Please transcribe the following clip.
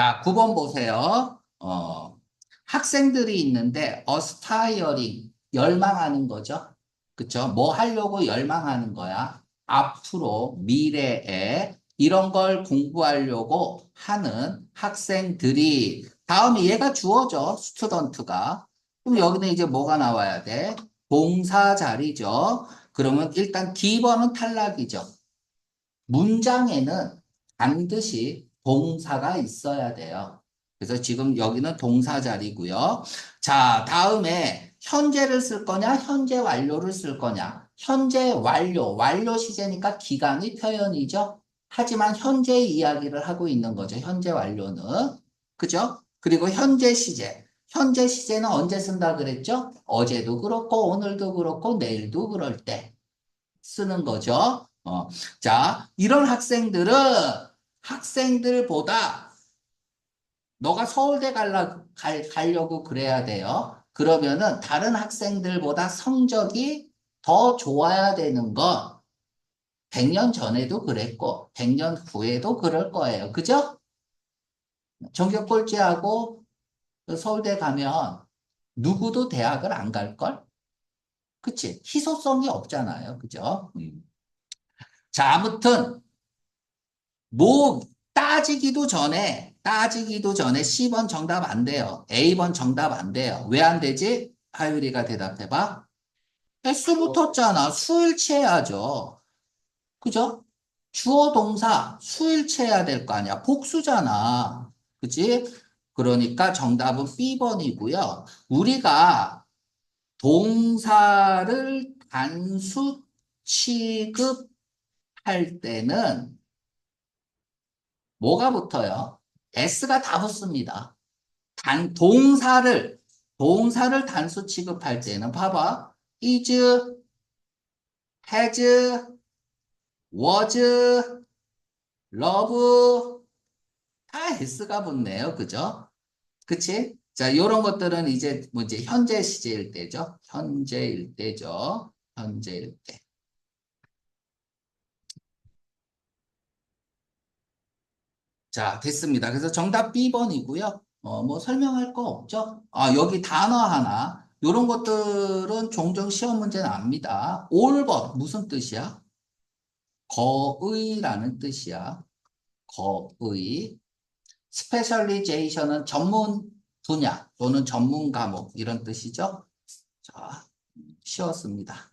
자, 9번 보세요. 어, 학생들이 있는데 어스타이어링 열망하는 거죠. 그쵸? 뭐 하려고 열망하는 거야? 앞으로 미래에 이런 걸 공부하려고 하는 학생들이 다음에 얘가 주어져 스튜던트가 그럼 여기는 이제 뭐가 나와야 돼? 동사 자리죠. 그러면 일단 D번은 탈락이죠. 문장에는 반드시 동사가 있어야 돼요. 그래서 지금 여기는 동사 자리고요. 자, 다음에 현재를 쓸 거냐, 현재 완료를 쓸 거냐. 현재 완료, 완료 시제니까 기간의 표현이죠. 하지만 현재 이야기를 하고 있는 거죠. 현재 완료는. 그죠? 그리고 현재 시제. 현재 시제는 언제 쓴다 그랬죠? 어제도 그렇고, 오늘도 그렇고, 내일도 그럴 때 쓰는 거죠. 어. 자, 이런 학생들은 학생들보다 너가 서울대 갈라, 갈, 가려고 그래야 돼요. 그러면은 다른 학생들보다 성적이 더 좋아야 되는 건 100년 전에도 그랬고 100년 후에도 그럴 거예요. 그죠? 전교 꼴찌하고 서울대 가면 누구도 대학을 안 갈걸? 그치? 희소성이 없잖아요. 그죠? 음. 자, 아무튼 뭐 따지기도 전에 따지기도 전에 C번 정답 안 돼요. A번 정답 안 돼요. 왜 안 되지? 하율이가 대답해봐. S 붙었잖아. 수일치해야죠. 그죠? 주어 동사 수일치해야 될 거 아니야. 복수잖아. 그치? 그러니까 정답은 B번이고요. 우리가 동사를 단수 취급할 때는 뭐가 붙어요? S가 다 붙습니다. 단, 동사를, 동사를 단수 취급할 때는 봐봐. is, has, was, love, 다 S가 붙네요. 그죠? 그치? 자, 요런 것들은 이제 뭐 이제 현재 시제일 때죠. 현재일 때죠. 현재일 때. 자, 됐습니다. 그래서 정답 B번이고요. 어, 뭐 설명할 거 없죠? 아, 여기 단어 하나. 요런 것들은 종종 시험 문제 납니다. 5번 무슨 뜻이야? 거의라는 뜻이야. 거의. 스페셜리제이션은 전문 분야 또는 전문 과목 이런 뜻이죠. 자, 쉬웠습니다.